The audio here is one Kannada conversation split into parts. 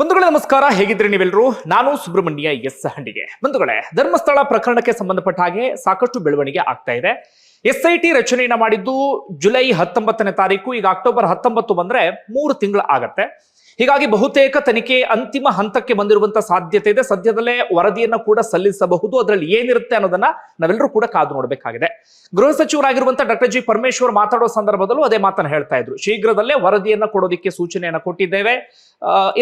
ಬಂಧುಗಳೇ, ನಮಸ್ಕಾರ. ಹೇಗಿದ್ರಿ ನೀವೆಲ್ಲರೂ? ನಾನು ಸುಬ್ರಹ್ಮಣ್ಯ ಎಸ್ ಹಂಡಿಗೆ. ಬಂಧುಗಳೇ, ಧರ್ಮಸ್ಥಳ ಪ್ರಕರಣಕ್ಕೆ ಸಂಬಂಧಪಟ್ಟ ಹಾಗೆ ಸಾಕಷ್ಟು ಬೆಳವಣಿಗೆ ಆಗ್ತಾ ಇದೆ. ಎಸ್ ಐ ಟಿ ರಚನೆಯನ್ನ ಮಾಡಿದ್ದು ಜುಲೈ ಹತ್ತೊಂಬತ್ತನೇ ತಾರೀಕು. ಈಗ ಅಕ್ಟೋಬರ್ ಹತ್ತೊಂಬತ್ತು ಬಂದ್ರೆ ಮೂರು ತಿಂಗಳು ಆಗತ್ತೆ. ಹೀಗಾಗಿ ಬಹುತೇಕ ತನಿಖೆ ಅಂತಿಮ ಹಂತಕ್ಕೆ ಬಂದಿರುವಂತ ಸಾಧ್ಯತೆ ಇದೆ. ಸದ್ಯದಲ್ಲೇ ವರದಿಯನ್ನ ಕೂಡ ಸಲ್ಲಿಸಬಹುದು. ಅದರಲ್ಲಿ ಏನಿರುತ್ತೆ ಅನ್ನೋದನ್ನ ನಾವೆಲ್ಲರೂ ಕೂಡ ಕಾದು ನೋಡಬೇಕಾಗಿದೆ. ಗೃಹ ಸಚಿವರಾಗಿರುವಂತಹ ಡಾಕ್ಟರ್ ಜಿ ಪರಮೇಶ್ವರ್ ಮಾತಾಡೋ ಸಂದರ್ಭದಲ್ಲೂ ಅದೇ ಮಾತನ್ನ ಹೇಳ್ತಾ ಇದ್ರು. ಶೀಘ್ರದಲ್ಲೇ ವರದಿಯನ್ನ ಕೊಡೋದಕ್ಕೆ ಸೂಚನೆಯನ್ನ ಕೊಟ್ಟಿದ್ದೇವೆ.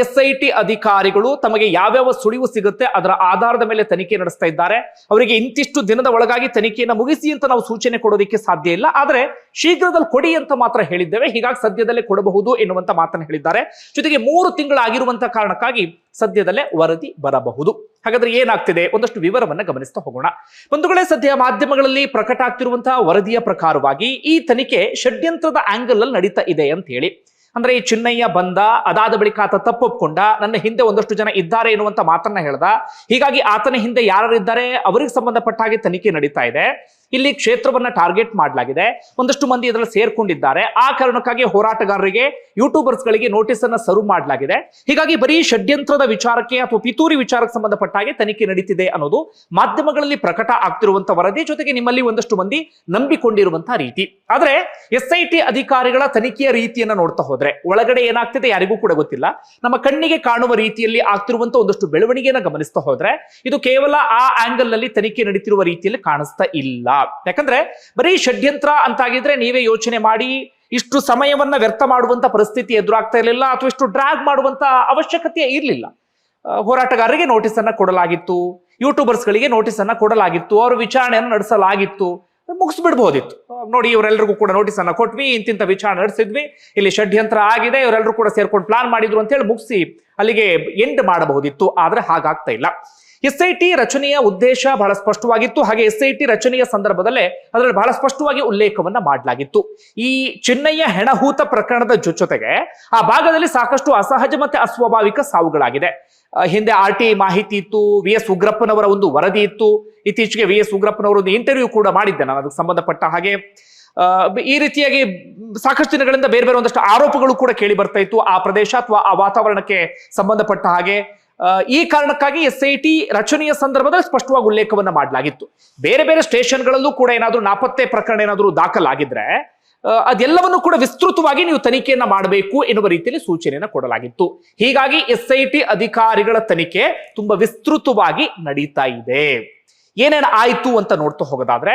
ಎಸ್ ಐ ಟಿ ಅಧಿಕಾರಿಗಳು ತಮಗೆ ಯಾವ್ಯಾವ ಸುಳಿವು ಸಿಗುತ್ತೆ ಅದರ ಆಧಾರದ ಮೇಲೆ ತನಿಖೆ ನಡೆಸ್ತಾ ಇದ್ದಾರೆ. ಅವರಿಗೆ ಇಂತಿಷ್ಟು ದಿನದ ಒಳಗಾಗಿ ತನಿಖೆಯನ್ನು ಮುಗಿಸಿ ಅಂತ ನಾವು ಸೂಚನೆ ಕೊಡೋದಕ್ಕೆ ಸಾಧ್ಯ ಇಲ್ಲ. ಆದರೆ ಶೀಘ್ರದಲ್ಲಿ ಕೊಡಿ ಅಂತ ಮಾತ್ರ ಹೇಳಿದ್ದೇವೆ. ಹೀಗಾಗಿ ಸದ್ಯದಲ್ಲೇ ಕೊಡಬಹುದು ಎನ್ನುವಂತ ಮಾತನ್ನು ಹೇಳಿದ್ದಾರೆ. ಜೊತೆಗೆ ಮೂರು ತಿಂಗಳಾಗಿರುವಂತ ಕಾರಣಕ್ಕಾಗಿ ಸದ್ಯದಲ್ಲೇ ವರದಿ ಬರಬಹುದು. ಹಾಗಾದ್ರೆ ಏನಾಗ್ತಿದೆ? ಒಂದಷ್ಟು ವಿವರವನ್ನ ಗಮನಿಸ್ತಾ ಹೋಗೋಣ. ಬಂಧುಗಳೇ ಸದ್ಯ ಮಾಧ್ಯಮಗಳಲ್ಲಿ ಪ್ರಕಟ ಆಗ್ತಿರುವಂತಹ ವರದಿಯ ಪ್ರಕಾರವಾಗಿ ಈ ತನಿಖೆ ಷಡ್ಯಂತ್ರದ ಆಂಗಲ್ ಅಲ್ಲಿ ನಡೀತಾ ಇದೆ ಅಂತ ಹೇಳಿ. ಅಂದ್ರೆ ಈ ಚಿನ್ನಯ್ಯ ಬಂದ, ಅದಾದ ಬಳಿಕ ಆತ ತಪ್ಪೊಪ್ಕೊಂಡ ನನ್ನ ಹಿಂದೆ ಒಂದಷ್ಟು ಜನ ಇದ್ದಾರೆ ಎನ್ನುವಂತ ಮಾತನ್ನ ಹೇಳ್ದ. ಹೀಗಾಗಿ ಆತನ ಹಿಂದೆ ಯಾರಿದ್ದಾರೆ ಅವರಿಗೆ ಸಂಬಂಧಪಟ್ಟ ಹಾಗೆ ತನಿಖೆ ನಡೀತಾ ಇದೆ. ಇಲ್ಲಿ ಕ್ಷೇತ್ರವನ್ನ ಟಾರ್ಗೆಟ್ ಮಾಡಲಾಗಿದೆ. ಒಂದಷ್ಟು ಮಂದಿ ಇದರಲ್ಲಿ ಸೇರ್ಕೊಂಡಿದ್ದಾರೆ. ಆ ಕಾರಣಕ್ಕಾಗಿ ಹೋರಾಟಗಾರರಿಗೆ ಯೂಟ್ಯೂಬರ್ಸ್ ಗಳಿಗೆ ನೋಟಿಸ್ ಅನ್ನ ಸರ್ವ್ ಮಾಡಲಾಗಿದೆ. ಹೀಗಾಗಿ ಬರೀ ಷಡ್ಯಂತ್ರದ ವಿಚಾರಕ್ಕೆ ಅಥವಾ ಪಿತೂರಿ ವಿಚಾರಕ್ಕೆ ಸಂಬಂಧಪಟ್ಟ ಹಾಗೆ ತನಿಖೆ ನಡೀತಿದೆ ಅನ್ನೋದು ಮಾಧ್ಯಮಗಳಲ್ಲಿ ಪ್ರಕಟ ಆಗ್ತಿರುವಂತ ವರದಿ, ಜೊತೆಗೆ ನಿಮ್ಮಲ್ಲಿ ಒಂದಷ್ಟು ಮಂದಿ ನಂಬಿಕೊಂಡಿರುವಂತಹ ರೀತಿ. ಆದ್ರೆ ಎಸ್ ಅಧಿಕಾರಿಗಳ ತನಿಖೆಯ ರೀತಿಯನ್ನ ನೋಡ್ತಾ ಹೋದ್ರೆ, ಒಳಗಡೆ ಏನಾಗ್ತಿದೆ ಯಾರಿಗೂ ಕೂಡ ಗೊತ್ತಿಲ್ಲ. ನಮ್ಮ ಕಣ್ಣಿಗೆ ಕಾಣುವ ರೀತಿಯಲ್ಲಿ ಆಗ್ತಿರುವಂತ ಒಂದಷ್ಟು ಬೆಳವಣಿಗೆಯನ್ನ ಗಮನಿಸ್ತಾ ಹೋದ್ರೆ, ಇದು ಕೇವಲ ಆ ಆಂಗಲ್ನಲ್ಲಿ ತನಿಖೆ ನಡೀತಿರುವ ರೀತಿಯಲ್ಲಿ ಕಾಣಿಸ್ತಾ ಇಲ್ಲ. ಯಾಕಂದ್ರೆ ಬರೀ ಷಡ್ಯಂತ್ರ ಅಂತಾಗಿದ್ರೆ ನೀವೇ ಯೋಚನೆ ಮಾಡಿ ಇಷ್ಟು ಸಮಯವನ್ನ ವ್ಯರ್ಥ ಮಾಡುವಂತ ಪರಿಸ್ಥಿತಿ ಎದುರಾಗ್ತಾ ಇರಲಿಲ್ಲ ಅಥವಾ ಇಷ್ಟು ಡ್ರಾಗ್ ಮಾಡುವಂತ ಅವಶ್ಯಕತೆ ಇರಲಿಲ್ಲ. ಹೋರಾಟಗಾರರಿಗೆ ನೋಟಿಸ್ ಅನ್ನ ಕೊಡಲಾಗಿತ್ತು. ಯೂಟ್ಯೂಬರ್ಸ್ ಗಳಿಗೆ ನೋಟಿಸ್ ಅನ್ನ ಕೊಡಲಾಗಿತ್ತು. ಅವ್ರ ವಿಚಾರಣೆಯನ್ನು ನಡೆಸಲಾಗಿತ್ತು. ಮುಗಿಸ್ಬಿಡ್ಬೋದಿತ್ತು. ನೋಡಿ ಇವರೆಲ್ಲರಿಗೂ ಕೂಡ ನೋಟಿಸ್ ಅನ್ನ ಕೊಟ್ವಿ, ಇಂತಿಂತ ವಿಚಾರಣೆ ನಡೆಸಿದ್ವಿ. ಇಲ್ಲಿ ಷಡ್ಯಂತ್ರ ಆಗಿದೆ ಇವರೆಲ್ಲರೂ ಕೂಡ ಸೇರ್ಕೊಂಡು ಪ್ಲಾನ್ ಮಾಡಿದ್ರು ಅಂತ ಹೇಳಿ ಮುಗಿಸಿ ಅಲ್ಲಿಗೆ ಎಂಡ್ ಮಾಡಬಹುದಿತ್ತು. ಆದ್ರೆ ಹಾಗಾಗ್ತಾ ಇಲ್ಲ. ಎಸ್ ಐ ಟಿ ರಚನೆಯ ಉದ್ದೇಶ ಬಹಳ ಸ್ಪಷ್ಟವಾಗಿತ್ತು. ಹಾಗೆ ಎಸ್ ಐ ಟಿ ರಚನೆಯ ಸಂದರ್ಭದಲ್ಲೇ ಅದರಲ್ಲಿ ಬಹಳ ಸ್ಪಷ್ಟವಾಗಿ ಉಲ್ಲೇಖವನ್ನ ಮಾಡಲಾಗಿತ್ತು. ಈ ಚಿನ್ನಯ್ಯ ಹೆಣಹೂತ ಪ್ರಕರಣದ ಜೊತೆಗೆ ಆ ಭಾಗದಲ್ಲಿ ಸಾಕಷ್ಟು ಅಸಹಜ ಮತ್ತೆ ಅಸ್ವಾಭಾವಿಕ ಸಾವುಗಳಾಗಿದೆ. ಹಿಂದೆ ಆರ್ ಟಿ ಮಾಹಿತಿ ಇತ್ತು, ವಿ ಎಸ್ ಉಗ್ರಪ್ಪನವರ ಒಂದು ವರದಿ ಇತ್ತು. ಇತ್ತೀಚೆಗೆ ವಿ ಎಸ್ ಉಗ್ರಪ್ಪನವರ ಒಂದು ಇಂಟರ್ವ್ಯೂ ಕೂಡ ಮಾಡಿದ್ದೆ ನಾನು ಅದಕ್ಕೆ ಸಂಬಂಧಪಟ್ಟ ಹಾಗೆ. ಈ ರೀತಿಯಾಗಿ ಸಾಕಷ್ಟು ದಿನಗಳಿಂದ ಬೇರೆ ಬೇರೆ ಒಂದಷ್ಟು ಆರೋಪಗಳು ಕೂಡ ಕೇಳಿ ಬರ್ತಾ ಇತ್ತು. ಆ ಪ್ರದೇಶ ಅಥವಾ ಆ ವಾತಾವರಣಕ್ಕೆ ಸಂಬಂಧಪಟ್ಟ ಹಾಗೆ. ಈ ಕಾರಣಕ್ಕಾಗಿ ಎಸ್ ಐ ಟಿ ರಚನೆಯ ಸಂದರ್ಭದಲ್ಲಿ ಸ್ಪಷ್ಟವಾಗಿ ಉಲ್ಲೇಖವನ್ನ ಮಾಡಲಾಗಿತ್ತು. ಬೇರೆ ಬೇರೆ ಸ್ಟೇಷನ್ಗಳಲ್ಲೂ ಕೂಡ ಏನಾದರೂ ನಾಪತ್ತೆ ಪ್ರಕರಣ ಏನಾದರೂ ದಾಖಲಾಗಿದ್ರೆ ಅದೆಲ್ಲವನ್ನು ಕೂಡ ವಿಸ್ತೃತವಾಗಿ ನೀವು ತನಿಖೆಯನ್ನ ಮಾಡಬೇಕು ಎನ್ನುವ ರೀತಿಯಲ್ಲಿ ಸೂಚನೆಯನ್ನ ಕೊಡಲಾಗಿತ್ತು. ಹೀಗಾಗಿ ಎಸ್ ಅಧಿಕಾರಿಗಳ ತನಿಖೆ ತುಂಬಾ ವಿಸ್ತೃತವಾಗಿ ನಡೀತಾ ಇದೆ. ಏನೇನು ಆಯಿತು ಅಂತ ನೋಡ್ತಾ ಹೋಗೋದಾದ್ರೆ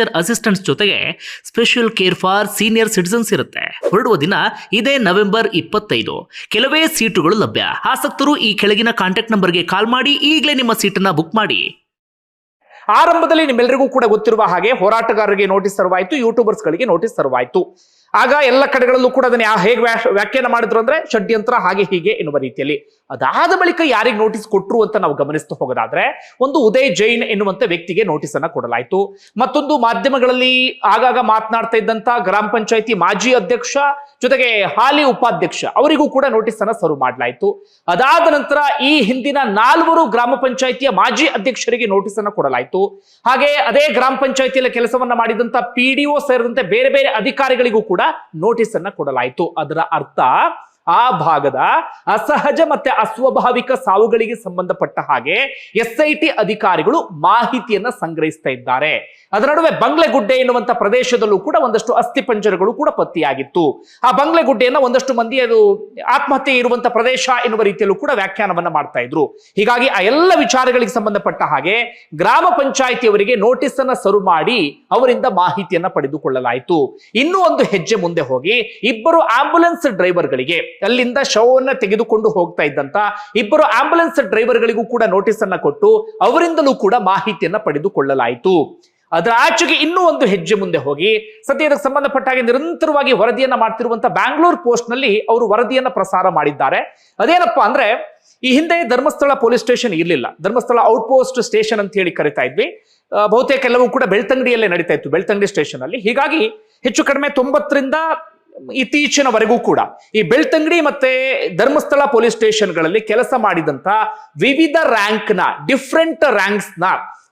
assistants ಜೊತೆಗೆ special care for senior citizens ಇರುತ್ತೆ. ಹೊರಡುವ ದಿನ ಇದೇ ನವೆಂಬರ್ ಇಪ್ಪತ್ತೈದು. ಕೆಲವೇ ಸೀಟುಗಳು ಲಭ್ಯ. ಆಸಕ್ತರು ಈ ಕೆಳಗಿನ ಕಾಂಟ್ಯಾಕ್ಟ್ ನಂಬರ್ಗೆ ಕಾಲ್ ಮಾಡಿ ಈಗಲೇ ನಿಮ್ಮ ಸೀಟನ್ನ ಬುಕ್ ಮಾಡಿ. ಆರಂಭದಲ್ಲಿ ನಿಮ್ಮೆಲ್ಲರಿಗೂ ಕೂಡ ಗೊತ್ತಿರುವ ಹಾಗೆ ಹೋರಾಟಗಾರರಿಗೆ ನೋಟಿಸ್ ಸರ್ವಾಯ್ತು ಯೂಟ್ಯೂಬರ್ಸ್ ಗಳಿಗೆ ನೋಟಿಸ್ ಸರ್ವಾಯ್ತು ಆಗ ಎಲ್ಲ ಕಡೆಗಳಲ್ಲೂ ಕೂಡ ಅದನ್ನ ಹೇಗೆ ವ್ಯಾಖ್ಯಾನ ಮಾಡಿದ್ರು ಅಂದ್ರೆ ಷಡ್ಯಂತ್ರ ಹಾಗೆ ಹೀಗೆ ಎನ್ನುವ ರೀತಿಯಲ್ಲಿ. ಅದಾದ ಬಳಿಕ ಯಾರಿಗೆ ನೋಟಿಸ್ ಕೊಟ್ಟರು ಅಂತ ನಾವು ಗಮನಿಸ್ತಾ ಹೋಗೋದಾದ್ರೆ, ಒಂದು ಉದಯ್ ಜೈನ್ ಎನ್ನುವಂತ ವ್ಯಕ್ತಿಗೆ ನೋಟಿಸ್ ಅನ್ನ ಕೊಡಲಾಯಿತು. ಮತ್ತೊಂದು ಮಾಧ್ಯಮಗಳಲ್ಲಿ ಆಗಾಗ ಮಾತನಾಡ್ತಾ ಇದ್ದಂತ ಗ್ರಾಮ ಪಂಚಾಯತಿ ಮಾಜಿ ಅಧ್ಯಕ್ಷ, ಜೊತೆಗೆ ಹಾಲಿ ಉಪಾಧ್ಯಕ್ಷ, ಅವರಿಗೂ ಕೂಡ ನೋಟಿಸ್ ಅನ್ನ ಸರ್ವ್ ಮಾಡಲಾಯಿತು. ಅದಾದ ನಂತರ ಈ ಹಿಂದಿನ ನಾಲ್ವರು ಗ್ರಾಮ ಪಂಚಾಯತಿಯ ಮಾಜಿ ಅಧ್ಯಕ್ಷರಿಗೆ ನೋಟಿಸ್ ಅನ್ನ ಕೊಡಲಾಯಿತು. ಹಾಗೆ ಅದೇ ಗ್ರಾಮ ಪಂಚಾಯತಿಯಲ್ಲಿ ಕೆಲಸವನ್ನ ಮಾಡಿದಂತ ಪಿ ಸೇರಿದಂತೆ ಬೇರೆ ಬೇರೆ ಅಧಿಕಾರಿಗಳಿಗೂ ಕೂಡ ನೋಟಿಸ್ ಅನ್ನ ಕೊಡಲಾಯಿತು. ಅದರ ಅರ್ಥ ಆ ಭಾಗದ ಅಸಹಜ ಮತ್ತೆ ಅಸ್ವಾಭಾವಿಕ ಸಾವುಗಳಿಗೆ ಸಂಬಂಧಪಟ್ಟ ಹಾಗೆ ಎಸ್ ಅಧಿಕಾರಿಗಳು ಮಾಹಿತಿಯನ್ನ ಸಂಗ್ರಹಿಸ್ತಾ ಇದ್ದಾರೆ. ಅದರ ನಡುವೆ ಬಂಗ್ಲೆಗುಡ್ಡೆ ಎನ್ನುವಂತ ಪ್ರದೇಶದಲ್ಲೂ ಕೂಡ ಒಂದಷ್ಟು ಅಸ್ಥಿಪಂಜರಗಳು ಕೂಡ ಪತ್ತೆಯಾಗಿತ್ತು. ಆ ಬಂಗ್ಲೆಗುಡ್ಡೆಯನ್ನ ಒಂದಷ್ಟು ಮಂದಿ ಅದು ಆತ್ಮಹತ್ಯೆ ಇರುವಂತ ಪ್ರದೇಶ ಎನ್ನುವ ರೀತಿಯಲ್ಲೂ ಕೂಡ ವ್ಯಾಖ್ಯಾನವನ್ನ ಮಾಡ್ತಾ ಇದ್ರು. ಹೀಗಾಗಿ ಆ ಎಲ್ಲ ವಿಚಾರಗಳಿಗೆ ಸಂಬಂಧಪಟ್ಟ ಹಾಗೆ ಗ್ರಾಮ ಪಂಚಾಯಿತಿಯವರಿಗೆ ನೋಟಿಸ್ ಅನ್ನ ಸರ್ವ್ ಮಾಡಿ ಅವರಿಂದ ಮಾಹಿತಿಯನ್ನ ಪಡೆದುಕೊಳ್ಳಲಾಯಿತು. ಇನ್ನೂ ಒಂದು ಹೆಜ್ಜೆ ಮುಂದೆ ಹೋಗಿ ಇಬ್ಬರು ಆಂಬುಲೆನ್ಸ್ ಡ್ರೈವರ್ಗಳಿಗೆ ಅಲ್ಲಿಂದ ಶವವನ್ನ ತೆಗೆದುಕೊಂಡು ಹೋಗ್ತಾ ಇದ್ದಂತ ಇಬ್ಬರು ಆಂಬುಲೆನ್ಸ್ ಡ್ರೈವರ್ಗಳಿಗೂ ಕೂಡ ನೋಟಿಸ್ ಅನ್ನ ಕೊಟ್ಟು ಅವರಿಂದಲೂ ಕೂಡ ಮಾಹಿತಿಯನ್ನ ಪಡೆದುಕೊಳ್ಳಲಾಯಿತು. ಅದರ ಆಚೆಗೆ ಇನ್ನೂ ಒಂದು ಹೆಜ್ಜೆ ಮುಂದೆ ಹೋಗಿ ಸದ್ಯ ಇದಕ್ಕೆ ಸಂಬಂಧಪಟ್ಟ ಹಾಗೆ ನಿರಂತರವಾಗಿ ವರದಿಯನ್ನ ಮಾಡ್ತಿರುವಂತಹ ಬ್ಯಾಂಗ್ಳೂರ್ ಪೋಸ್ಟ್ನಲ್ಲಿ ಅವರು ವರದಿಯನ್ನ ಪ್ರಸಾರ ಮಾಡಿದ್ದಾರೆ. ಅದೇನಪ್ಪಾ ಅಂದ್ರೆ, ಈ ಹಿಂದೆ ಧರ್ಮಸ್ಥಳ ಪೊಲೀಸ್ ಸ್ಟೇಷನ್ ಇರಲಿಲ್ಲ. ಧರ್ಮಸ್ಥಳ ಔಟ್ ಪೋಸ್ಟ್ ಸ್ಟೇಷನ್ ಅಂತ ಹೇಳಿ ಕರಿತಾ ಇದ್ವಿ. ಬಹುತೇಕ ಎಲ್ಲವೂ ಕೂಡ ಬೆಳ್ತಂಗಡಿಯಲ್ಲೇ ನಡೀತಾ ಇತ್ತು, ಬೆಳ್ತಂಗಡಿ ಸ್ಟೇಷನ್ ಅಲ್ಲಿ. ಹೀಗಾಗಿ ಹೆಚ್ಚು ಕಡಿಮೆ ತೊಂಬತ್ತರಿಂದ ಇತ್ತೀಚಿನವರೆಗೂ ಕೂಡ ಈ ಬೆಳ್ತಂಗಡಿ ಮತ್ತೆ ಧರ್ಮಸ್ಥಳ ಪೊಲೀಸ್ ಸ್ಟೇಷನ್ಗಳಲ್ಲಿ ಕೆಲಸ ಮಾಡಿದಂತ ವಿವಿಧ ರ್ಯಾಂಕ್ನ ಡಿಫ್ರೆಂಟ್ ರ್ಯಾಂಕ್ಸ್ನ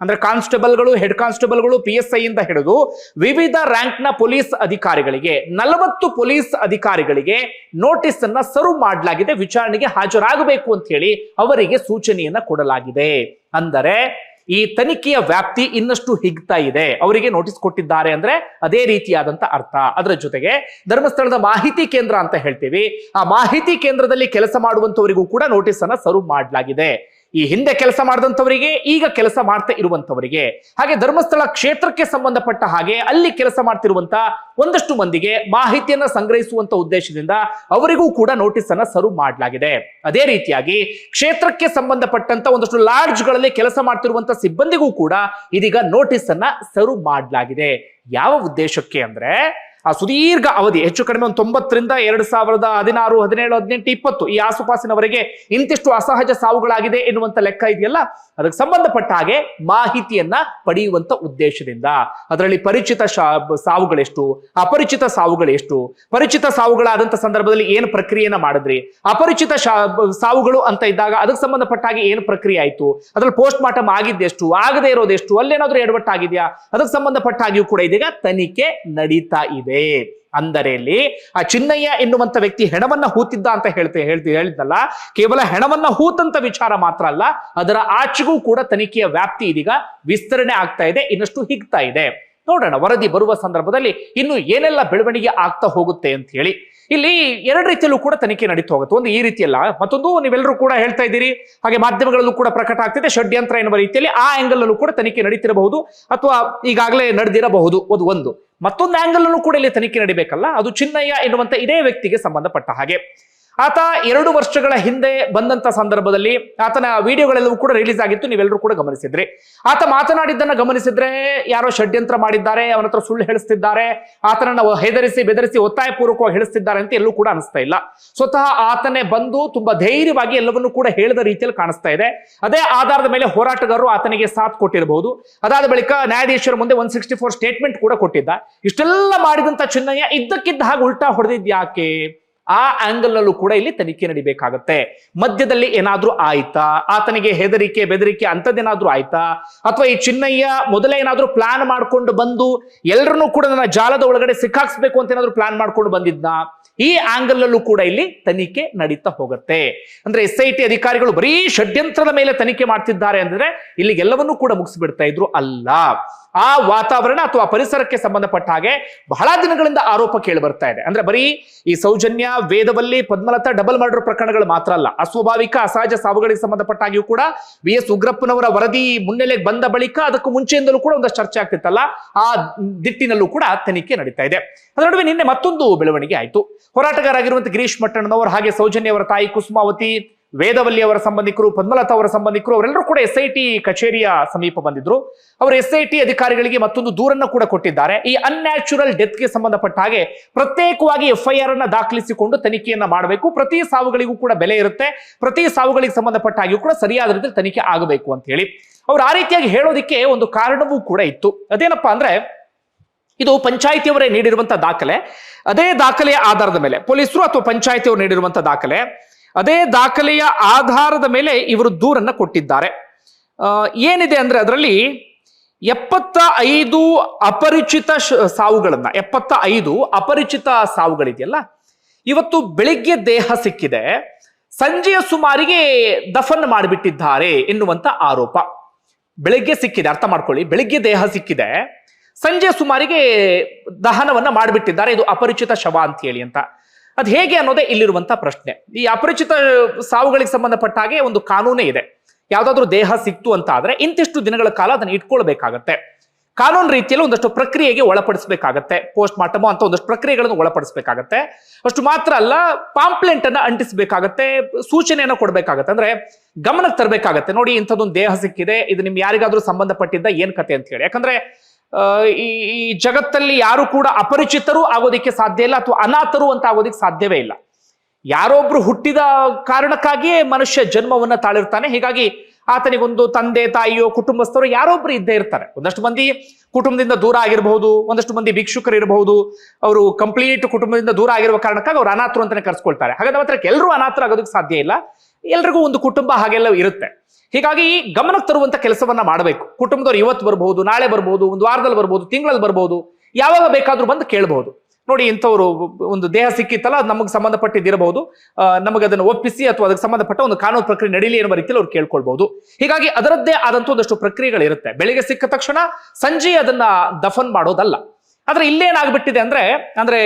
ಅಂದ್ರೆ ಕಾನ್ಸ್ಟೇಬಲ್ಗಳು, ಹೆಡ್ ಕಾನ್ಸ್ಟೇಬಲ್ಗಳು, ಪಿ ಎಸ್ ಐಯಿಂದ ಹಿಡಿದು ವಿವಿಧ ರ್ಯಾಂಕ್ನ ಪೊಲೀಸ್ ಅಧಿಕಾರಿಗಳಿಗೆ, ನಲವತ್ತು ಪೊಲೀಸ್ ಅಧಿಕಾರಿಗಳಿಗೆ ನೋಟಿಸ್ ಅನ್ನ ಸರ್ವ್ ಮಾಡಲಾಗಿದೆ, ವಿಚಾರಣೆಗೆ ಹಾಜರಾಗಬೇಕು ಅಂತ ಹೇಳಿ ಅವರಿಗೆ ಸೂಚನೆಯನ್ನ ಕೊಡಲಾಗಿದೆ. ಅಂದರೆ ಈ ತನಿಖೆಯ ವ್ಯಾಪ್ತಿ ಇನ್ನಷ್ಟು ಹಿಗ್ತಾ ಇದೆ. ಅವರಿಗೆ ನೋಟಿಸ್ ಕೊಟ್ಟಿದ್ದಾರೆ ಅಂದ್ರೆ ಅದೇ ರೀತಿಯಾದಂತ ಅರ್ಥ. ಅದರ ಜೊತೆಗೆ ಧರ್ಮಸ್ಥಳದ ಮಾಹಿತಿ ಕೇಂದ್ರ ಅಂತ ಹೇಳ್ತೀವಿ. ಆ ಮಾಹಿತಿ ಕೇಂದ್ರದಲ್ಲಿ ಕೆಲಸ ಮಾಡುವಂತವರಿಗೂ ಕೂಡ ನೋಟಿಸ್ ಅನ್ನ ಸರ್ವ್ ಮಾಡಲಾಗಿದೆ. ಈ ಹಿಂದೆ ಕೆಲಸ ಮಾಡಿದಂಥವರಿಗೆ, ಈಗ ಕೆಲಸ ಮಾಡ್ತಾ ಇರುವಂತವರಿಗೆ ಹಾಗೆ ಧರ್ಮಸ್ಥಳ ಕ್ಷೇತ್ರಕ್ಕೆ ಸಂಬಂಧಪಟ್ಟ ಹಾಗೆ ಅಲ್ಲಿ ಕೆಲಸ ಮಾಡ್ತಿರುವಂತ ಒಂದಷ್ಟು ಮಂದಿಗೆ ಮಾಹಿತಿಯನ್ನ ಸಂಗ್ರಹಿಸುವಂತ ಉದ್ದೇಶದಿಂದ ಅವರಿಗೂ ಕೂಡ ನೋಟಿಸ್ ಅನ್ನ ಸರ್ವ್ ಮಾಡಲಾಗಿದೆ. ಅದೇ ರೀತಿಯಾಗಿ ಕ್ಷೇತ್ರಕ್ಕೆ ಸಂಬಂಧಪಟ್ಟಂತ ಒಂದಷ್ಟು ಲಾಡ್ಜ್ಗಳಲ್ಲಿ ಕೆಲಸ ಮಾಡ್ತಿರುವಂತ ಸಿಬ್ಬಂದಿಗೂ ಕೂಡ ಇದೀಗ ನೋಟಿಸ್ ಅನ್ನ ಸರ್ವ್ ಮಾಡಲಾಗಿದೆ. ಯಾವ ಉದ್ದೇಶಕ್ಕೆ ಅಂದ್ರೆ ಆ ಸುದೀರ್ಘ ಅವಧಿ, ಹೆಚ್ಚು ಕಡಿಮೆ ಒಂದು ತೊಂಬತ್ತರಿಂದ ಎರಡು ಸಾವಿರದ ಹದಿನಾರು, ಹದಿನೇಳು, ಹದಿನೆಂಟು, ಇಪ್ಪತ್ತು ಈ ಆಸುಪಾಸಿನವರೆಗೆ ಇಂತಿಷ್ಟು ಅಸಹಜ ಸಾವುಗಳಾಗಿದೆ ಎನ್ನುವಂತ ಲೆಕ್ಕ ಇದೆಯಲ್ಲ? ಅದಕ್ಕೆ ಸಂಬಂಧಪಟ್ಟ ಹಾಗೆ ಮಾಹಿತಿಯನ್ನ ಪಡೆಯುವಂತ ಉದ್ದೇಶದಿಂದ. ಅದರಲ್ಲಿ ಪರಿಚಿತ ಸಾವುಗಳೆಷ್ಟು, ಅಪರಿಚಿತ ಸಾವುಗಳೆಷ್ಟು, ಪರಿಚಿತ ಸಾವುಗಳಾದಂತ ಸಂದರ್ಭದಲ್ಲಿ ಏನು ಪ್ರಕ್ರಿಯೆಯನ್ನ ಮಾಡಿದ್ರಿ? ಅಪರಿಚಿತ ಸಾವುಗಳು ಅಂತ ಇದ್ದಾಗ ಅದಕ್ಕೆ ಸಂಬಂಧಪಟ್ಟ ಹಾಗೆ ಏನು ಪ್ರಕ್ರಿಯೆ ಆಯ್ತು? ಅದ್ರಲ್ಲಿ ಪೋಸ್ಟ್ ಮಾರ್ಟಮ್ ಆಗಿದ್ದೆಷ್ಟು? ಆಗದೆ ಇರೋದೆಷ್ಟು? ಅಲ್ಲೇನಾದ್ರೂ ಎಡವಟ್ಟಾಗಿದೆಯಾ? ಅದಕ್ಕೆ ಸಂಬಂಧಪಟ್ಟ ಹಾಗೆಯೂ ಕೂಡ ಇದೀಗ ತನಿಖೆ ನಡೀತಾ ಇದೆ. ಅಂದರೆ ಇಲ್ಲಿ ಆ ಚಿನ್ನಯ್ಯ ಎನ್ನುವಂತ ವ್ಯಕ್ತಿ ಹೆಣವನ್ನ ಹೂತಿದ್ದ ಅಂತ ಹೇಳ್ತೆ, ಹೇಳ್ತಿ ಹೇಳಿದ್ದಲ್ಲ ಕೇವಲ ಹೆಣವನ್ನ ಹೂತಂತ ವಿಚಾರ ಮಾತ್ರ ಅಲ್ಲ, ಅದರ ಆಚೆಗೂ ಕೂಡ ತನಿಖೆಯ ವ್ಯಾಪ್ತಿ ಇದೀಗ ವಿಸ್ತರಣೆ ಆಗ್ತಾ ಇದೆ, ಇನ್ನಷ್ಟು ಹಿಗ್ತಾ ಇದೆ. ನೋಡೋಣ, ವರದಿ ಬರುವ ಸಂದರ್ಭದಲ್ಲಿ ಇನ್ನು ಏನೆಲ್ಲ ಬೆಳವಣಿಗೆ ಆಗ್ತಾ ಹೋಗುತ್ತೆ ಅಂತ ಹೇಳಿ. ಇಲ್ಲಿ ಎರಡು ರೀತಿಯಲ್ಲೂ ಕೂಡ ತನಿಖೆ ನಡೀತಾ ಹೋಗುತ್ತೆ. ಒಂದು ಈ ರೀತಿಯಲ್ಲ, ಮತ್ತೊಂದು ನೀವೆಲ್ಲರೂ ಕೂಡ ಹೇಳ್ತಾ ಇದ್ದೀರಿ. ಹಾಗೆ ಮಾಧ್ಯಮಗಳಲ್ಲೂ ಕೂಡ ಪ್ರಕಟ ಆಗ್ತಿದೆ, ಷಡ್ಯಂತ್ರ ಎನ್ನುವ ರೀತಿಯಲ್ಲಿ ಆ ಆಂಗಲ್ ಅಲ್ಲೂ ಕೂಡ ತನಿಖೆ ನಡೀತಿರಬಹುದು ಅಥವಾ ಈಗಾಗಲೇ ನಡೆದಿರಬಹುದು. ಅದು ಒಂದು. ಮತ್ತೊಂದು ಆಂಗಲ್ ಅನ್ನು ಕೂಡ ಇಲ್ಲಿ ತನಿಖೆ ನಡಿಬೇಕಲ್ಲ? ಅದು ಚಿನ್ನಯ್ಯ ಎನ್ನುವಂತ ಇದೇ ವ್ಯಕ್ತಿಗೆ ಸಂಬಂಧಪಟ್ಟ ಹಾಗೆ. ಆತ ಎರಡು ವರ್ಷಗಳ ಹಿಂದೆ ಬಂದಂತ ಸಂದರ್ಭದಲ್ಲಿ ಆತನ ವಿಡಿಯೋಗಳೆಲ್ಲವೂ ಕೂಡ ರಿಲೀಸ್ ಆಗಿತ್ತು. ನೀವೆಲ್ಲರೂ ಕೂಡ ಗಮನಿಸಿದ್ರಿ. ಆತ ಮಾತನಾಡಿದ್ದನ್ನ ಗಮನಿಸಿದ್ರೆ ಯಾರೋ ಷಡ್ಯಂತ್ರ ಮಾಡಿದ್ದಾರೆ, ಅವನ ಹತ್ರ ಸುಳ್ಳು ಹೇಳಿಸ್ತಿದ್ದಾರೆ, ಆತನನ್ನ ಹೆದರಿಸಿ ಬೆದರಿಸಿ ಒತ್ತಾಯಪೂರ್ವಕವಾಗಿ ಹೇಳಿಸ್ತಿದ್ದಾರೆ ಅಂತ ಎಲ್ಲೂ ಕೂಡ ಅನಿಸ್ತಾ ಇಲ್ಲ. ಸ್ವತಃ ಆತನೇ ಬಂದು ತುಂಬಾ ಧೈರ್ಯವಾಗಿ ಎಲ್ಲವನ್ನೂ ಕೂಡ ಹೇಳಿದ ರೀತಿಯಲ್ಲಿ ಕಾಣಿಸ್ತಾ ಇದೆ. ಅದೇ ಆಧಾರದ ಮೇಲೆ ಹೋರಾಟಗಾರರು ಆತನಿಗೆ ಸಾಥ್ ಕೊಟ್ಟಿರಬಹುದು ಅದಾದ ಬಳಿಕ ನ್ಯಾಯಾಧೀಶರ ಮುಂದೆ ಒನ್ ಸಿಕ್ಸ್ಟಿ ಫೋರ್ ಸ್ಟೇಟ್ಮೆಂಟ್ ಕೂಡ ಕೊಟ್ಟಿದ್ದ. ಇಷ್ಟೆಲ್ಲ ಮಾಡಿದಂತ ಚಿನ್ನಯ್ಯ ಇದ್ದಕ್ಕಿದ್ದ ಹಾಗೆ ಉಲ್ಟಾ ಹೊಡೆದಿದ್ಯಾಕೆ ಆ ಆಂಗಲ್ ನಲ್ಲೂ ಕೂಡ ಇಲ್ಲಿ ತನಿಖೆ ನಡಿಬೇಕಾಗತ್ತೆ. ಮಧ್ಯದಲ್ಲಿ ಏನಾದ್ರೂ ಆಯ್ತಾ? ಆತನಿಗೆ ಹೆದರಿಕೆ, ಬೆದರಿಕೆ ಅಂತದ್ದೇನಾದ್ರೂ ಆಯ್ತಾ? ಅಥವಾ ಈ ಚಿನ್ನಯ್ಯ ಮೊದಲೇ ಏನಾದ್ರೂ ಪ್ಲಾನ್ ಮಾಡ್ಕೊಂಡು ಬಂದು ಎಲ್ಲರನ್ನೂ ಕೂಡ ನನ್ನ ಜಾಲದ ಒಳಗಡೆ ಸಿಕ್ಕಾಕ್ಸ್ಬೇಕು ಅಂತ ಏನಾದ್ರೂ ಪ್ಲಾನ್ ಮಾಡ್ಕೊಂಡು ಬಂದಿದ್ನಾ? ಈ ಆಂಗಲ್ ಅಲ್ಲೂ ಕೂಡ ಇಲ್ಲಿ ತನಿಖೆ ನಡೀತಾ ಹೋಗುತ್ತೆ. ಅಂದ್ರೆ ಎಸ್ ಐ ಟಿ ಅಧಿಕಾರಿಗಳು ಬರೀ ಷಡ್ಯಂತ್ರದ ಮೇಲೆ ತನಿಖೆ ಮಾಡ್ತಿದ್ದಾರೆ ಅಂದ್ರೆ ಇಲ್ಲಿ ಎಲ್ಲವನ್ನೂ ಕೂಡ ಮುಗಿಸ್ಬಿಡ್ತಾ ಇದ್ರು ಅಲ್ಲ. ಆ ವಾತಾವರಣ ಅಥವಾ ಪರಿಸರಕ್ಕೆ ಸಂಬಂಧಪಟ್ಟ ಹಾಗೆ ಬಹಳ ದಿನಗಳಿಂದ ಆರೋಪ ಕೇಳಿ ಬರ್ತಾ ಇದೆ. ಅಂದ್ರೆ ಬರೀ ಈ ಸೌಜನ್ಯ, ವೇದವಲ್ಲಿ, ಪದ್ಮಲತಾ, ಡಬಲ್ ಮರ್ಡರ್ ಪ್ರಕರಣಗಳು ಮಾತ್ರ ಅಲ್ಲ, ಅಸ್ವಾಭಾವಿಕ, ಅಸಹಜ ಸಾವುಗಳಿಗೆ ಸಂಬಂಧಪಟ್ಟ ಹಾಗೆಯೂ ಕೂಡ ವಿ ಎಸ್ ಉಗ್ರಪ್ಪನವರ ವರದಿ ಮುನ್ನೆಲೆಗೆ ಬಂದ ಬಳಿಕ ಅದಕ್ಕೂ ಮುಂಚೆಯಿಂದಲೂ ಕೂಡ ಒಂದಷ್ಟು ಚರ್ಚೆ ಆಗ್ತಿತ್ತಲ್ಲ, ಆ ದಿಟ್ಟಿನಲ್ಲೂ ಕೂಡ ತನಿಖೆ ನಡೀತಾ ಇದೆ. ಅದರ ನಡುವೆ ನಿನ್ನೆ ಮತ್ತೊಂದು ಬೆಳವಣಿಗೆ ಆಯ್ತು. ಹೋರಾಟಗಾರಾಗಿರುವಂತಹ ಗಿರೀಶ್ ಮಟ್ಟಣ್ಣನವರು ಹಾಗೆ ಸೌಜನ್ಯ ಅವರ ತಾಯಿ ಕುಸುಮಾವತಿ, ವೇದವಲ್ಲಿ ಅವರ ಸಂಬಂಧಿಕರು, ಪದ್ಮಲತಾ ಅವರ ಸಂಬಂಧಿಕರು, ಅವರೆಲ್ಲರೂ ಕೂಡ ಎಸ್ ಕಚೇರಿಯ ಸಮೀಪ ಬಂದಿದ್ರು. ಅವರು ಎಸ್ ಅಧಿಕಾರಿಗಳಿಗೆ ಮತ್ತೊಂದು ದೂರನ್ನ ಕೂಡ ಕೊಟ್ಟಿದ್ದಾರೆ. ಈ ಅನ್ಯಾಚುರಲ್ ಡೆತ್ಗೆ ಸಂಬಂಧಪಟ್ಟ ಹಾಗೆ ಪ್ರತ್ಯೇಕವಾಗಿ ಎಫ್ಐಆರ್ ಅನ್ನ ದಾಖಲಿಸಿಕೊಂಡು ತನಿಖೆಯನ್ನ ಮಾಡಬೇಕು. ಪ್ರತಿ ಸಾವುಗಳಿಗೂ ಕೂಡ ಬೆಲೆ ಇರುತ್ತೆ. ಪ್ರತಿ ಸಾವುಗಳಿಗೆ ಸಂಬಂಧಪಟ್ಟ ಹಾಗೆಯೂ ಕೂಡ ಸರಿಯಾದ ರೀತಿಯಲ್ಲಿ ತನಿಖೆ ಆಗಬೇಕು ಅಂತ ಹೇಳಿ. ಅವ್ರು ಆ ರೀತಿಯಾಗಿ ಹೇಳೋದಿಕ್ಕೆ ಒಂದು ಕಾರಣವೂ ಕೂಡ ಇತ್ತು. ಅದೇನಪ್ಪಾ ಅಂದ್ರೆ ಇದು ಪಂಚಾಯಿತಿಯವರೇ ನೀಡಿರುವಂತಹ ದಾಖಲೆ. ಅದೇ ದಾಖಲೆಯ ಆಧಾರದ ಮೇಲೆ, ಪೊಲೀಸರು ಅಥವಾ ಪಂಚಾಯಿತಿಯವರು ನೀಡಿರುವಂತಹ ದಾಖಲೆ, ಅದೇ ದಾಖಲೆಯ ಆಧಾರದ ಮೇಲೆ ಇವರು ದೂರನ್ನ ಕೊಟ್ಟಿದ್ದಾರೆ. ಏನಿದೆ ಅಂದ್ರೆ ಅದರಲ್ಲಿ ಎಪ್ಪತ್ತ ಐದು ಅಪರಿಚಿತ ಸಾವುಗಳನ್ನ, ಎಪ್ಪತ್ತ ಐದು ಅಪರಿಚಿತ ಸಾವುಗಳಿದೆಯಲ್ಲ, ಇವತ್ತು ಬೆಳಿಗ್ಗೆ ದೇಹ ಸಿಕ್ಕಿದೆ, ಸಂಜೆಯ ಸುಮಾರಿಗೆ ದಫನ್ ಮಾಡಿಬಿಟ್ಟಿದ್ದಾರೆ ಎನ್ನುವಂತ ಆರೋಪ. ಬೆಳಿಗ್ಗೆ ಸಿಕ್ಕಿದೆ, ಅರ್ಥ ಮಾಡ್ಕೊಳ್ಳಿ, ಬೆಳಿಗ್ಗೆ ದೇಹ ಸಿಕ್ಕಿದೆ ಸಂಜೆ ಸುಮಾರಿಗೆ ದಹನವನ್ನ ಮಾಡಿಬಿಟ್ಟಿದ್ದಾರೆ. ಇದು ಅಪರಿಚಿತ ಶವ ಅಂತ ಹೇಳಿ ಅಂತ. ಅದು ಹೇಗೆ ಅನ್ನೋದೇ ಇಲ್ಲಿರುವಂತ ಪ್ರಶ್ನೆ. ಈ ಅಪರಿಚಿತ ಸಾವುಗಳಿಗೆ ಸಂಬಂಧಪಟ್ಟ ಹಾಗೆ ಒಂದು ಕಾನೂನೇ ಇದೆ. ಯಾವ್ದಾದ್ರು ದೇಹ ಸಿಕ್ತು ಅಂತ ಆದ್ರೆ ಇಂತಿಷ್ಟು ದಿನಗಳ ಕಾಲ ಅದನ್ನ ಇಟ್ಕೊಳ್ಬೇಕಾಗತ್ತೆ. ಕಾನೂನು ರೀತಿಯಲ್ಲಿ ಒಂದಷ್ಟು ಪ್ರಕ್ರಿಯೆಗೆ ಒಳಪಡಿಸಬೇಕಾಗತ್ತೆ. ಪೋಸ್ಟ್ ಮಾರ್ಟಮ್ ಅಂತ ಒಂದಷ್ಟು ಪ್ರಕ್ರಿಯೆಗಳನ್ನು ಒಳಪಡಿಸಬೇಕಾಗತ್ತೆ. ಅಷ್ಟು ಮಾತ್ರ ಅಲ್ಲ ಪಾಂಪ್ಲೆಂಟ್ ಅನ್ನ ಅಂಟಿಸಬೇಕಾಗತ್ತೆ, ಸೂಚನೆಯನ್ನ ಕೊಡಬೇಕಾಗತ್ತೆ. ಅಂದ್ರೆ ಗಮನಕ್ಕೆ ತರಬೇಕಾಗತ್ತೆ. ನೋಡಿ ಇಂಥದ್ದೊಂದು ದೇಹ ಸಿಕ್ಕಿದೆ, ಇದು ನಿಮ್ಗೆ ಯಾರಿಗಾದ್ರೂ ಸಂಬಂಧಪಟ್ಟಿದ್ದ ಏನ್ ಕತೆ ಅಂತ ಹೇಳಿ. ಯಾಕಂದ್ರೆ ಈ ಈ ಜಗತ್ತಲ್ಲಿ ಯಾರು ಕೂಡ ಅಪರಿಚಿತರು ಆಗೋದಿಕ್ಕೆ ಸಾಧ್ಯ ಇಲ್ಲ ಅಥವಾ ಅನಾಥರು ಅಂತ ಆಗೋದಿಕ್ಕೆ ಸಾಧ್ಯವೇ ಇಲ್ಲ. ಯಾರೊಬ್ರು ಹುಟ್ಟಿದ ಕಾರಣಕ್ಕಾಗಿಯೇ ಮನುಷ್ಯ ಜನ್ಮವನ್ನ ತಾಳಿರ್ತಾನೆ. ಹೀಗಾಗಿ ಆತನಿಗೊಂದು ತಂದೆ, ತಾಯಿಯೋ, ಕುಟುಂಬಸ್ಥರು ಯಾರೊಬ್ರು ಇದ್ದೇ ಇರ್ತಾರೆ. ಒಂದಷ್ಟು ಮಂದಿ ಕುಟುಂಬದಿಂದ ದೂರ ಆಗಿರಬಹುದು, ಒಂದಷ್ಟು ಮಂದಿ ಭಿಕ್ಷುಕರು ಇರಬಹುದು. ಅವರು ಕಂಪ್ಲೀಟ್ ಕುಟುಂಬದಿಂದ ದೂರ ಆಗಿರುವ ಕಾರಣಕ್ಕಾಗಿ ಅವರು ಅನಾಥರು ಅಂತಾನೆ ಕರ್ಸ್ಕೊಳ್ತಾರೆ. ಹಾಗಾದ್ರೆ ಮಾತ್ರ ಎಲ್ಲರೂ ಅನಾಥರಾಗೋದಕ್ಕೆ ಸಾಧ್ಯ ಇಲ್ಲ. ಎಲ್ರಿಗೂ ಒಂದು ಕುಟುಂಬ ಹಾಗೆಲ್ಲ ಇರುತ್ತೆ. ಹೀಗಾಗಿ ಗಮನಕ್ಕೆ ತರುವಂತ ಕೆಲಸವನ್ನ ಮಾಡಬೇಕು. ಕುಟುಂಬದವ್ರು ಇವತ್ತು ಬರಬಹುದು ನಾಳೆ ಬರ್ಬೋದು, ಒಂದು ವಾರದಲ್ಲಿ ಬರ್ಬೋದು, ತಿಂಗಳಲ್ಲಿ ಬರ್ಬೋದು, ಯಾವಾಗ ಬೇಕಾದ್ರೂ ಬಂದು ಕೇಳಬಹುದು. ನೋಡಿ ಇಂಥವ್ರು ಒಂದು ದೇಹ ಸಿಕ್ಕಿತ್ತಲ್ಲ, ಅದು ನಮಗೆ ಸಂಬಂಧಪಟ್ಟಿದ್ದಿರಬಹುದು ನಮಗೆ ಅದನ್ನು ಒಪ್ಪಿಸಿ ಅಥವಾ ಅದಕ್ಕೆ ಸಂಬಂಧಪಟ್ಟ ಒಂದು ಕಾನೂನು ಪ್ರಕ್ರಿಯೆ ನಡೀಲಿ ಎನ್ನುವ ರೀತಿಯಲ್ಲಿ ಅವ್ರು ಕೇಳ್ಕೊಳ್ಬಹುದು. ಹೀಗಾಗಿ ಅದರದ್ದೇ ಆದಂತ ಒಂದಷ್ಟು ಪ್ರಕ್ರಿಯೆಗಳಿರುತ್ತೆ. ಬೆಳಿಗ್ಗೆ ಸಿಕ್ಕ ತಕ್ಷಣ ಸಂಜೆ ಅದನ್ನ ದಫನ್ ಮಾಡೋದಲ್ಲ. ಆದ್ರೆ ಇಲ್ಲೇನಾಗ್ಬಿಟ್ಟಿದೆ ಅಂದ್ರೆ ಅಂದ್ರೆ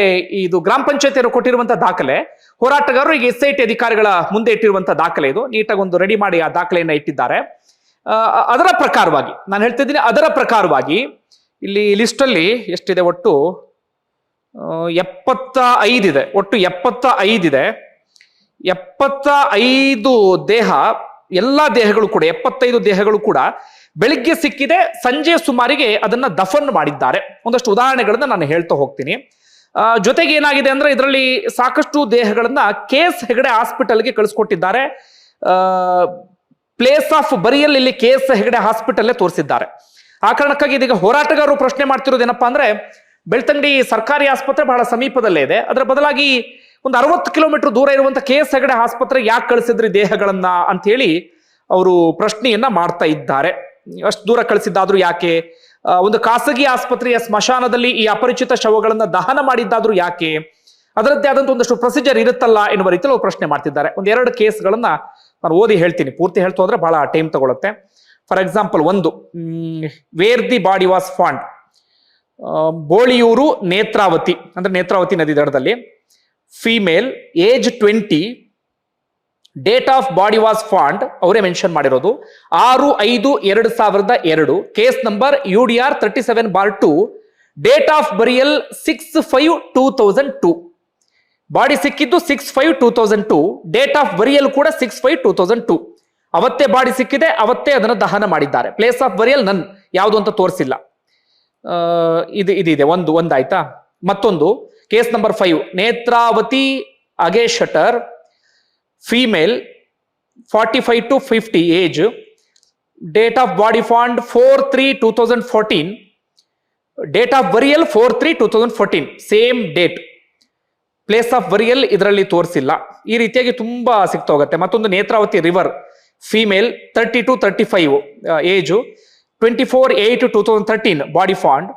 ಇದು ಗ್ರಾಮ ಪಂಚಾಯತಿಯವರು ಕೊಟ್ಟಿರುವಂತ ದಾಖಲೆ, ಹೋರಾಟಗಾರರು ಈಗ ಎಸ್ ಐ ಟಿ ಅಧಿಕಾರಿಗಳ ಮುಂದೆ ಇಟ್ಟಿರುವಂತ ದಾಖಲೆ ಇದು. ನೀಟಾಗಿ ಒಂದು ರೆಡಿ ಮಾಡಿ ಆ ದಾಖಲೆಯನ್ನ ಇಟ್ಟಿದ್ದಾರೆ. ಅದರ ಪ್ರಕಾರವಾಗಿ, ನಾನು ಹೇಳ್ತಿದ್ದೀನಿ ಅದರ ಪ್ರಕಾರವಾಗಿ, ಇಲ್ಲಿ ಲಿಸ್ಟ್ ಅಲ್ಲಿ ಎಷ್ಟಿದೆ ಒಟ್ಟು? ಎಪ್ಪತ್ತ ಐದಿದೆ ಒಟ್ಟು ಎಪ್ಪತ್ತ ಐದಿದೆ ಎಪ್ಪತ್ತ ಐದು ದೇಹ, ಎಲ್ಲ ದೇಹಗಳು ಕೂಡ, ಎಪ್ಪತ್ತೈದು ದೇಹಗಳು ಕೂಡ ಬೆಳಿಗ್ಗೆ ಸಿಕ್ಕಿದೆ, ಸಂಜೆ ಸುಮಾರಿಗೆ ಅದನ್ನ ದಫನ್ ಮಾಡಿದ್ದಾರೆ. ಒಂದಷ್ಟು ಉದಾಹರಣೆಗಳನ್ನ ನಾನು ಹೇಳ್ತಾ ಹೋಗ್ತೀನಿ. ಜೊತೆಗೆ ಏನಾಗಿದೆ ಅಂದ್ರೆ ಇದರಲ್ಲಿ ಸಾಕಷ್ಟು ದೇಹಗಳನ್ನ ಎಸ್ ಹೆಗಡೆ ಹಾಸ್ಪಿಟಲ್ಗೆ ಕಳಿಸ್ಕೊಟ್ಟಿದ್ದಾರೆ. ಪ್ಲೇಸ್ ಆಫ್ ಬರಿಯಲ್ಲಿ ಇಲ್ಲಿ ಕೆ ಎಸ್ ಹೆಗಡೆ ಹಾಸ್ಪಿಟಲ್ಲೇ ತೋರಿಸಿದ್ದಾರೆ. ಆ ಕಾರಣಕ್ಕಾಗಿ ಇದೀಗ ಹೋರಾಟಗಾರರು ಪ್ರಶ್ನೆ ಮಾಡ್ತಿರೋದು ಏನಪ್ಪಾ ಅಂದ್ರೆ, ಬೆಳ್ತಂಗಡಿ ಸರ್ಕಾರಿ ಆಸ್ಪತ್ರೆ ಬಹಳ ಸಮೀಪದಲ್ಲೇ ಇದೆ. ಅದರ ಬದಲಾಗಿ ಒಂದು ಅರವತ್ತು ಕಿಲೋಮೀಟರ್ ದೂರ ಇರುವಂತ ಕೆ ಎಸ್ ಹೆಗಡೆ ಆಸ್ಪತ್ರೆ ಯಾಕೆ ಕಳಿಸಿದ್ರಿ ದೇಹಗಳನ್ನ ಅಂತ ಹೇಳಿ ಅವರು ಪ್ರಶ್ನೆಯನ್ನ ಮಾಡ್ತಾ ಇದ್ದಾರೆ. ಅಷ್ಟು ದೂರ ಕಳಿಸಿದ್ದಾದ್ರೂ ಯಾಕೆ? ಒಂದು ಖಾಸಗಿ ಆಸ್ಪತ್ರೆಯ ಸ್ಮಶಾನದಲ್ಲಿ ಈ ಅಪರಿಚಿತ ಶವಗಳನ್ನು ದಹನ ಮಾಡಿದ್ದಾದ್ರೂ ಯಾಕೆ? ಅದರದ್ದೇ ಆದಂತ ಒಂದಷ್ಟು ಪ್ರೊಸೀಜರ್ ಇರುತ್ತಲ್ಲ ಎನ್ನುವ ರೀತಿಯಲ್ಲಿ ಅವರು ಪ್ರಶ್ನೆ ಮಾಡ್ತಿದ್ದಾರೆ. ಒಂದು ಎರಡು ಕೇಸ್ಗಳನ್ನ ನಾನು ಓದಿ ಹೇಳ್ತೀನಿ. ಪೂರ್ತಿ ಹೇಳ್ತು ಅಂದ್ರೆ ಬಹಳ ಟೈಮ್ ತಗೊಳುತ್ತೆ. ಫಾರ್ ಎಕ್ಸಾಂಪಲ್ ಒಂದು where the body was found Boliyur Netravati, ಅಂದ್ರೆ ನೇತ್ರಾವತಿ ನದಿ ದಡದಲ್ಲಿ female age twenty date of body was found ಅವರೇ ಮೆನ್ಷನ್ ಮಾಡಿರೋದು, ಆರು ಐದು ಎರಡು ಸಾವಿರದ ಎರಡು case number U D R thirty seven bar two date of burial six five two thousand two body ಸಿಕ್ಕಿದ್ದು six five two thousand two date of burial ಕೂಡ six five two thousand two ಅವತ್ತೇ ಬಾಡಿ ಸಿಕ್ಕಿದೆ, ಅವತ್ತೇ ಅದನ್ನು ದಹನ ಮಾಡಿದ್ದಾರೆ. ಪ್ಲೇಸ್ ಆಫ್ ಬರಿಯಲ್ ನನ್ ಯಾವುದು ಅಂತ ತೋರಿಸಿಲ್ಲ. ಇದು ಇದಿದೆ ಒಂದು, ಒಂದಾಯ್ತಾ? ಮತ್ತೊಂದು ಕೇಸ್ ನಂಬರ್ ಫೈವ್ ನೇತ್ರಾವತಿ ಅಗೇ ಶಟರ್ female forty five to fifty age date of body found four of two thousand fourteen date of burial four three two thousand fourteen same date place of burial ಇದರಲ್ಲಿ ತೋರಿಸಿಲ್ಲ. ಈ ರೀತಿಯಾಗಿ ತುಂಬಾ ಸಿಗ್ತಾ ಹೋಗುತ್ತೆ ಮತ್ತೊಂದು Netravati river female thirty to thirty five age twenty four eight two thousand thirteen body found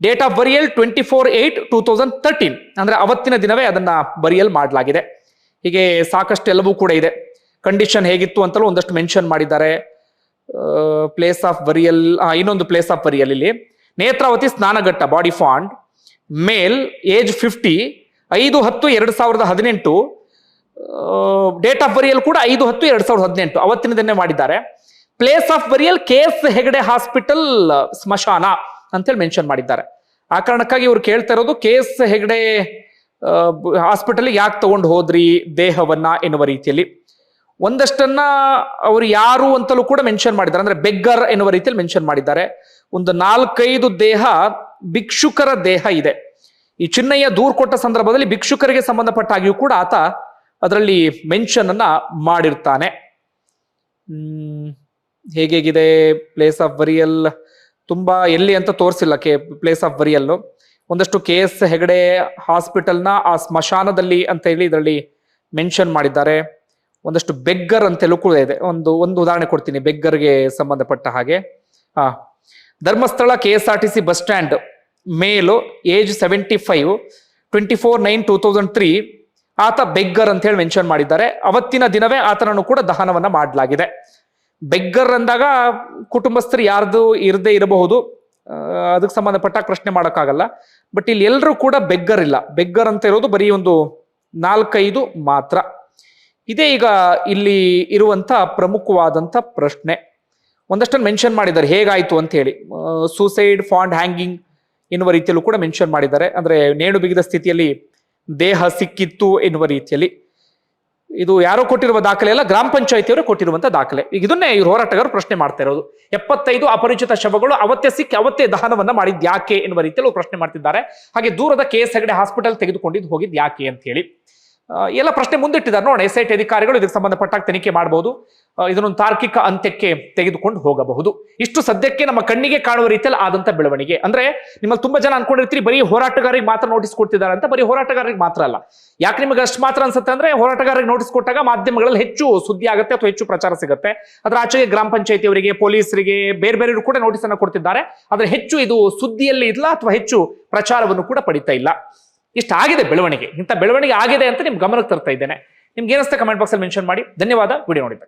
date of burial twenty four eight two thousand thirteen ಅಂದ್ರೆ ಅವತ್ತಿನ ದಿನವೇ ಅದನ್ನ ಬರಿಯಲ್ ಮಾಡಲಾಗಿದೆ. ಹೀಗೆ ಸಾಕಷ್ಟು ಎಲ್ಲವೂ ಕೂಡ ಇದೆ. ಕಂಡೀಷನ್ ಹೇಗಿತ್ತು ಅಂತಲೂ ಒಂದಷ್ಟು ಮೆನ್ಷನ್ ಮಾಡಿದ್ದಾರೆ. ಪ್ಲೇಸ್ ಆಫ್ ಬರಿಯಲ್ ಇನ್ನೊಂದು ಪ್ಲೇಸ್ ಆಫ್ ಬರಿಯಲ್ ಇಲ್ಲಿ. Netravati ಸ್ನಾನಘಟ್ಟ body found male age fifty ಐದು ಹತ್ತು ಎರಡು ಸಾವಿರದ ಹದಿನೆಂಟು. ಡೇಟ್ ಆಫ್ ಬರಿಯಲ್ ಕೂಡ ಐದು ಹತ್ತು ಎರಡು ಸಾವಿರದ ಹದಿನೆಂಟು. ಅವತ್ತಿನ ದಿನ ಮಾಡಿದ್ದಾರೆ. Place of burial K S Hegde hospital ಸ್ಮಶಾನ ಅಂತೇಳಿ ಮೆನ್ಷನ್ ಮಾಡಿದ್ದಾರೆ. ಆ ಕಾರಣಕ್ಕಾಗಿ ಇವರು ಕೇಳ್ತಾ ಇರೋದು ಕೆ ಎಸ್ ಹೆಗಡೆ ಹಾಸ್ಪಿಟಲ್ ಯಾಕೆ ತಗೊಂಡು ಹೋದ್ರಿ ದೇಹವನ್ನ ಎನ್ನುವ ರೀತಿಯಲ್ಲಿ. ಒಂದಷ್ಟನ್ನ ಅವರು ಯಾರು ಅಂತಲೂ ಕೂಡ ಮೆನ್ಷನ್ ಮಾಡಿದ್ದಾರೆ. ಅಂದ್ರೆ ಬೆಗ್ಗರ್ ಎನ್ನುವ ರೀತಿಯಲ್ಲಿ ಮೆನ್ಷನ್ ಮಾಡಿದ್ದಾರೆ. ಒಂದು ನಾಲ್ಕೈದು ದೇಹ ಭಿಕ್ಷುಕರ ದೇಹ ಇದೆ. ಈ ಚಿನ್ನಯ್ಯ ದೂರ್ ಕೊಟ್ಟ ಸಂದರ್ಭದಲ್ಲಿ ಭಿಕ್ಷುಕರಿಗೆ ಸಂಬಂಧಪಟ್ಟಾಗಿಯೂ ಕೂಡ ಆತ ಅದರಲ್ಲಿ ಮೆನ್ಷನ್ ಅನ್ನ ಮಾಡಿರ್ತಾನೆ. ಹ್ಮ್, ಹೇಗೇಗಿದೆ ಪ್ಲೇಸ್ ಆಫ್ ಬರಿಯಲ್ ತುಂಬಾ ಎಲ್ಲಿ ಅಂತ ತೋರಿಸಿಲ್ಲ ಕೆ ಪ್ಲೇಸ್ ಆಫ್ ಬರಿಯಲ್ ಒಂದಷ್ಟು ಕೆ ಎಸ್ ಹೆಗಡೆ ಹಾಸ್ಪಿಟಲ್ನ ಆ ಸ್ಮಶಾನದಲ್ಲಿ ಅಂತ ಹೇಳಿ ಇದರಲ್ಲಿ ಮೆನ್ಷನ್ ಮಾಡಿದ್ದಾರೆ. ಒಂದಷ್ಟು ಬೆಗ್ಗರ್ ಅಂತೆಲ್ಲೂ ಕೂಡ ಇದೆ. ಒಂದು ಒಂದು ಉದಾಹರಣೆ ಕೊಡ್ತೀನಿ ಬೆಗ್ಗರ್ಗೆ ಸಂಬಂಧಪಟ್ಟ ಹಾಗೆ. ಹಾ Dharmasthala K S R T C bus stand male age seventy five, twenty four nine two thousand three ಆತ ಬೆಗ್ಗರ್ ಅಂತ ಹೇಳಿ ಮೆನ್ಷನ್ ಮಾಡಿದ್ದಾರೆ. ಅವತ್ತಿನ ದಿನವೇ ಆತನನ್ನು ಕೂಡ ದಹನವನ್ನ ಮಾಡಲಾಗಿದೆ. ಬೆಗ್ಗರ್ ಅಂದಾಗ ಕುಟುಂಬಸ್ಥರು ಯಾರ್ದು ಇರದೇ ಇರಬಹುದು. ಅದಕ್ಕೆ ಸಂಬಂಧಪಟ್ಟ ಪ್ರಶ್ನೆ ಮಾಡೋಕ್ಕಾಗಲ್ಲ. ಬಟ್ ಇಲ್ಲಿ ಎಲ್ಲರೂ ಕೂಡ ಬೆಗ್ಗರ್ ಇಲ್ಲ ಬೆಗ್ಗರ್ ಅಂತ ಇರೋದು ಬರೀ ಒಂದು ನಾಲ್ಕೈದು ಮಾತ್ರ. ಇದೇ ಈಗ ಇಲ್ಲಿ ಇರುವಂತ ಪ್ರಮುಖವಾದಂತ ಪ್ರಶ್ನೆ. ಒಂದಷ್ಟನ್ನು ಮೆನ್ಷನ್ ಮಾಡಿದ್ದಾರೆ. ಹೇಗಾಯಿತು ಅಂತ ಹೇಳಿ. ಸೂಸೈಡ್ ಫಾಂಡ್ ಹ್ಯಾಂಗಿಂಗ್ ಎನ್ನುವ ರೀತಿಯಲ್ಲೂ ಕೂಡ ಮೆನ್ಷನ್ ಮಾಡಿದ್ದಾರೆ. ಅಂದ್ರೆ ನೇಣು ಬಿಗಿದ ಸ್ಥಿತಿಯಲ್ಲಿ ದೇಹ ಸಿಕ್ಕಿತ್ತು ಎನ್ನುವ ರೀತಿಯಲ್ಲಿ. ಇದು ಯಾರೋ ಕೊಟ್ಟಿರುವ ದಾಖಲೆ ಅಲ್ಲ, ಗ್ರಾಮ ಪಂಚಾಯತಿಯವರು ಕೊಟ್ಟಿರುವಂತಹ ದಾಖಲೆ. ಈಗ ಇದನ್ನೇ ಇವ್ರು ಹೋರಾಟಗಾರರು ಪ್ರಶ್ನೆ ಮಾಡ್ತಾ ಇರೋದು. ಎಪ್ಪತ್ತೈದು ಅಪರಿಚಿತ ಶವಗಳು ಅವತ್ತೆ ಸಿಕ್ಕಿ ಅವತ್ತೇ ದಹನವನ್ನ ಮಾಡಿದ್ ಯಾಕೆ ಎನ್ನುವ ರೀತಿಯಲ್ಲಿ ಪ್ರಶ್ನೆ ಮಾಡ್ತಿದ್ದಾರೆ. ಹಾಗೆ ದೂರದ ಕೆ ಎಸ್ ಹೆಗಡೆ ಹಾಸ್ಪಿಟಲ್ ತೆಗೆದುಕೊಂಡಿದ್ದು ಹೋಗಿದ್ ಯಾಕೆ ಅಂತ ಹೇಳಿ. ಎಲ್ಲ ಪ್ರಶ್ನೆ ಮುಂದಿಟ್ಟಿದ್ದಾರೆ. ನೋಡಿ ಎಸ್ ಐ ಟಿ ಅಧಿಕಾರಿಗಳು ಇದಕ್ಕೆ ಸಂಬಂಧಪಟ್ಟಾಗ ತನಿಖೆ ಮಾಡಬಹುದು ಇದನ್ನೊಂದು ತಾರ್ಕಿಕ ಅಂತ್ಯಕ್ಕೆ ತೆಗೆದುಕೊಂಡು ಹೋಗಬಹುದು. ಇಷ್ಟು ಸದ್ಯಕ್ಕೆ ನಮ್ಮ ಕಣ್ಣಿಗೆ ಕಾಣುವ ರೀತಿಯಲ್ಲಿ ಆದಂತ ಬೆಳವಣಿಗೆ. ಅಂದ್ರೆ ನಿಮ್ಮಲ್ಲಿ ತುಂಬಾ ಜನ ಅನ್ಕೊಂಡಿರ್ತೀರಿ, ಬರೀ ಹೋರಾಟಗಾರರಿಗೆ ಮಾತ್ರ ನೋಟಿಸ್ ಕೊಡ್ತಿದ್ದಾರೆ ಅಂತ. ಬರೀ ಹೋರಾಟಗಾರರಿಗೆ ಮಾತ್ರ ಅಲ್ಲ. ಯಾಕೆ ನಿಮಗೆ ಅಷ್ಟು ಮಾತ್ರ ಅನ್ಸುತ್ತೆ ಅಂದ್ರೆ ಹೋರಾಟಗಾರರಿಗೆ ನೋಟಿಸ್ ಕೊಟ್ಟಾಗ ಮಾಧ್ಯಮಗಳಲ್ಲಿ ಹೆಚ್ಚು ಸುದ್ದಿ ಆಗುತ್ತೆ ಅಥವಾ ಹೆಚ್ಚು ಪ್ರಚಾರ ಸಿಗುತ್ತೆ. ಅದ್ರ ಆಚೆಗೆ ಗ್ರಾಮ ಪಂಚಾಯತಿಯವರಿಗೆ, ಪೊಲೀಸರಿಗೆ, ಬೇರೆ ಬೇರೆಯವರು ಕೂಡ ನೋಟಿಸ್ ಅನ್ನು ಕೊಡ್ತಿದ್ದಾರೆ. ಆದ್ರೆ ಹೆಚ್ಚು ಇದು ಸುದ್ದಿಯಲ್ಲಿ ಇಲ್ಲ ಅಥವಾ ಹೆಚ್ಚು ಪ್ರಚಾರವನ್ನು ಕೂಡ ಪಡಿತಾ ಇಲ್ಲ. ಇಷ್ಟಾಗಿದೆ ಬೆಳವಣಿಗೆ. ಇಂಥ ಬೆಳವಣಿಗೆ ಆಗಿದೆ ಅಂತ ನಿಮ್ಗೆ ಗಮನಕ್ಕೆ ತರ್ತಾ ಇದ್ದೇನೆ. ನಿಮ್ಗೆ ಏನಿಸ್ತಾ ಕಮೆಂಟ್ ಬಾಕ್ಸಲ್ಲಿ ಮೆನ್ಷನ್ ಮಾಡಿ. ಧನ್ಯವಾದ. ವಿಡಿಯೋ ನೋಡಿದ್ದಕ್ಕೆ.